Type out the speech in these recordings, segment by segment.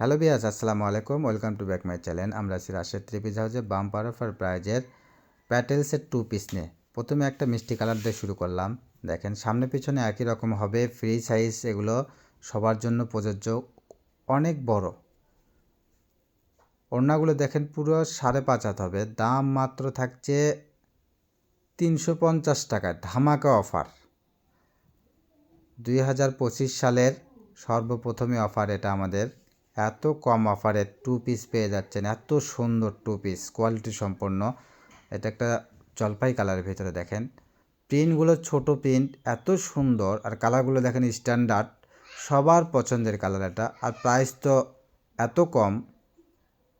Hello বিয়াস আসসালামু আলাইকুম। Welcome to back my channel. আমরা আছি রাশেদ থ্রি পিস হাউসে বাম্পার অফার প্রাইজের প্যাটেলসের টু পিস নিয়ে। প্রথমে একটা মিষ্টি কালার দিয়ে শুরু করলাম। দেখেন, সামনে পিছনে একই রকম হবে। ফ্রি সাইজ এগুলো সবার জন্য প্রযোজ্য। অনেক বড়। ওড়নাগুলো দেখেন, পুরো সাড়ে পাঁচ হাত হবে। দাম মাত্র থাকছে তিনশো পঞ্চাশ টাকায় ধামাকা অফার দুই হাজার পঁচিশ সালের সর্বপ্রথমে অফার এটা আমাদের। এত কম অফারে টু পিস পেয়ে যাচ্ছেন, এত সুন্দর টু পিস কোয়ালিটি সম্পন্ন। এটা একটা জলপাই কালারের ভিতরে দেখেন। প্রিন্টগুলো ছোট প্রিন্ট এত সুন্দর। আর কালারগুলো দেখেন স্ট্যান্ডার্ড সবার পছন্দের কালার এটা। আর প্রাইস তো এত কম,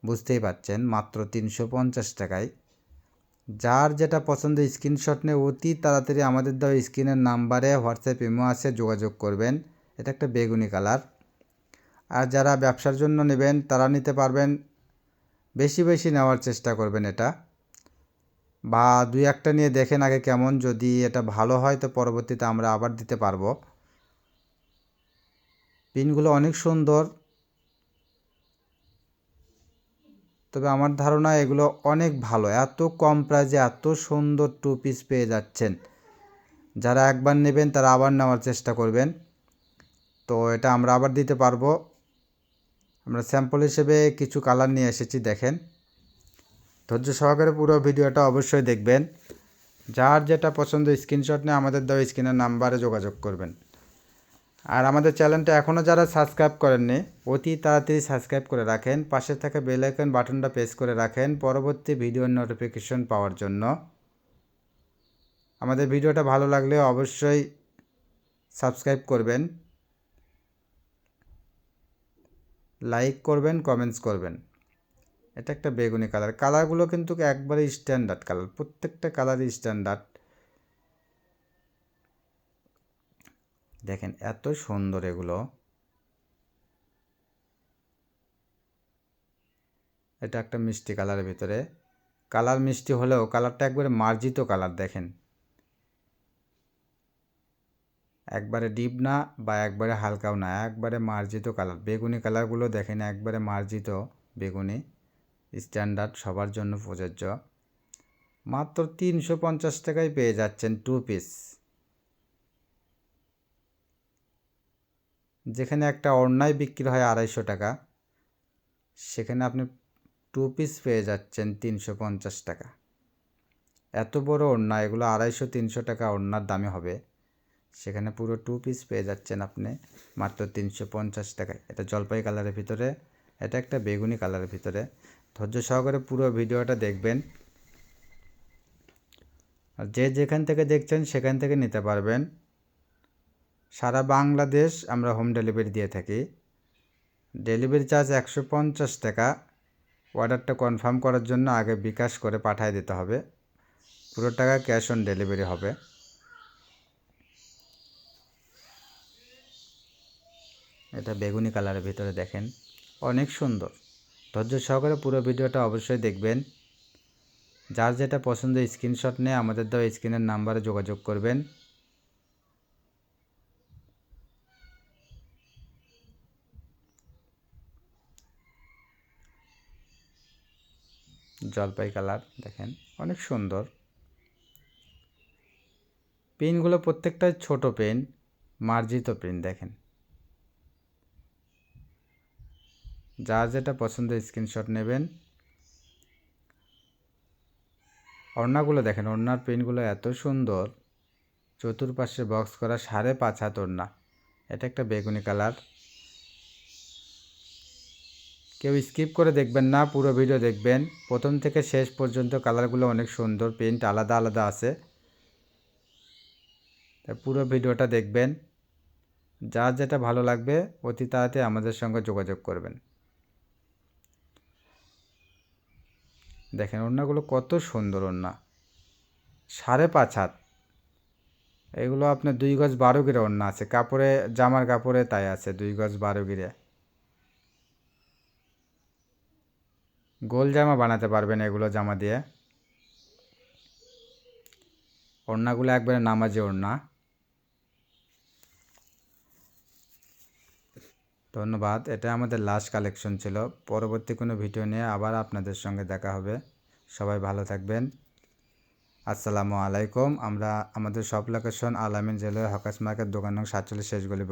বুঝতেই পাচ্ছেন মাত্র তিনশো পঞ্চাশ টাকায়। যার যেটা পছন্দ স্ক্রিনশট নিয়ে অতি তাড়াতাড়ি আমাদের দেওয়া স্ক্রিনের নাম্বারে হোয়াটসঅ্যাপ ইমো আছে, যোগাযোগ করবেন। এটা একটা বেগুনি কালার আর যারা ব্যবসার জন্য নেবেন, তারা নিতে পারবেন। বেশি বেশি নেওয়ার চেষ্টা করবেন এটা। বা দুই একটা নিয়ে দেখেন আগে কেমন, যদি এটা ভালো হয় তো পরবর্তীতে আমরা আবার দিতে পারব। পিনগুলো অনেক সুন্দর। তবে আমার ধারণা এগুলো অনেক ভালো। এত কম প্রাইজে এত সুন্দর টু পিস পেয়ে যাচ্ছেন। যারা একবার নেবেন, তারা আবার নেওয়ার চেষ্টা করবেন। তো এটা আমরা আবার দিতে পারব। আমরা স্যাম্পল হিসেবে কিছু কালার নিয়ে এসেছি, দেখেন। ধৈর্য সহকারে পুরো ভিডিওটা অবশ্যই দেখবেন। যার যেটা পছন্দ, স্ক্রিনশট নিয়ে আমাদের দেওয়া স্ক্রিনের নাম্বারে যোগাযোগ করবেন। আর আমাদের চ্যানেলটা এখনও যারা সাবস্ক্রাইব করেননি, অতি তাড়াতাড়ি সাবস্ক্রাইব করে রাখেন। পাশে থাকা বেল আইকন বাটনটা প্রেস করে রাখেন পরবর্তী ভিডিওর নোটিফিকেশন পাওয়ার জন্য। আমাদের ভিডিওটা ভালো লাগলে অবশ্যই সাবস্ক্রাইব করবেন। লাইক করবেন কমেন্টস করবেন। এটা একটা বেগুনি কালার কালারগুলো কিন্তু একবারে স্ট্যান্ডার্ড কালার প্রত্যেকটা কালারই স্ট্যান্ডার্ড দেখেন, এত সুন্দর এগুলো। এটা একটা মিষ্টি কালারের ভিতরে। কালার মিষ্টি হলেও কালারটা একবারে মার্জিত কালার দেখেন। একবারে ডিপ না বা একবারে হালকাও না, একবারে মার্জিত কালার। বেগুনি কালারগুলো দেখেন, একবারে মার্জিত বেগুনি, স্ট্যান্ডার্ড, সবার জন্য প্রযোজ্য। মাত্র তিনশো পঞ্চাশ টাকায় পেয়ে যাচ্ছেন টু পিস যেখানে একটা অন্যায় বিক্রি হয় আড়াইশো টাকা, সেখানে আপনি টু পিস পেয়ে যাচ্ছেন তিনশো পঞ্চাশ টাকা। এত বড় ওড়না এগুলো আড়াইশো, তিনশো টাকা ওড়নার দামে হবে। সেখানে পুরো টু পিস পেয়ে যাচ্ছেন আপনি মাত্র তিনশো পঞ্চাশ টাকায়। এটা জলপাই কালারের ভিতরে, এটা একটা বেগুনি কালারের ভিতরে। ধৈর্য সহকারে পুরো ভিডিওটা দেখবেন। আর যে যেখান থেকে দেখছেন সেখান থেকে নিতে পারবেন। সারা বাংলাদেশ আমরা হোম ডেলিভারি দিয়ে থাকি। ডেলিভারি চার্জ একশো পঞ্চাশ টাকা। অর্ডারটা কনফার্ম করার জন্য আগে বিকাশ করে পাঠিয়ে দিতে হবে। পুরো টাকা ক্যাশ অন ডেলিভারি হবে। এটা বেগুনি কালারের ভিতরে দেখেন। অনেক সুন্দর। ধৈর্য সহকারে পুরো ভিডিওটা অবশ্যই দেখবেন। যার যেটা পছন্দ স্ক্রিনশট নিয়ে আমাদের দেওয়া স্ক্রিনের নাম্বারে যোগাযোগ করবেন। জলপাই কালার, দেখেন, অনেক সুন্দর। পেনগুলো প্রত্যেকটাই ছোট পেন, মার্জিত পেন, দেখেন। যার যেটা পছন্দ স্ক্রিনশট নেবেন। ওড়নাগুলো দেখেন ওড়নার পেনগুলো এত সুন্দর। চতুর্পাশে বক্স করা সাড়ে পাঁচ হাত ওড়না। এটা একটা বেগুনি কালার কেউ স্কিপ করে দেখবেন না, পুরো ভিডিও দেখবেন। প্রথম থেকে শেষ পর্যন্ত কালারগুলো অনেক সুন্দর পেন্ট আলাদা আলাদা আছে। তাই পুরো ভিডিওটা দেখবেন। যার যেটা ভালো লাগবে, অতি তাড়াতাড়ি আমাদের সঙ্গে যোগাযোগ করবেন। দেখেন ওড়নাগুলো কত সুন্দর ওড়না। সাড়ে পাঁচ হাত। এগুলো আপনার দুই গজ বারো গিরে ওড়না আছে। কাপড়ে, জামার কাপড়ে তাই আছে, দুই গজ বারো গিরে। গোল জামা বানাতে পারবেন এগুলো জামা দিয়ে। ওড়নাগুলো একবারে নামাজি ওড়না। ধন্যবাদ, এটা আমাদের লাস্ট কালেকশন ছিল। পরবর্তী কোনো ভিডিও নিয়ে আবার আপনাদের সঙ্গে দেখা হবে। সবাই ভালো থাকবেন। আসসালামু আলাইকুম। আমরা আমাদের সব লোকেশন আলামিন জেলার হকাস মার্কেট দোকান সাতচল্লিশ শেষগুলি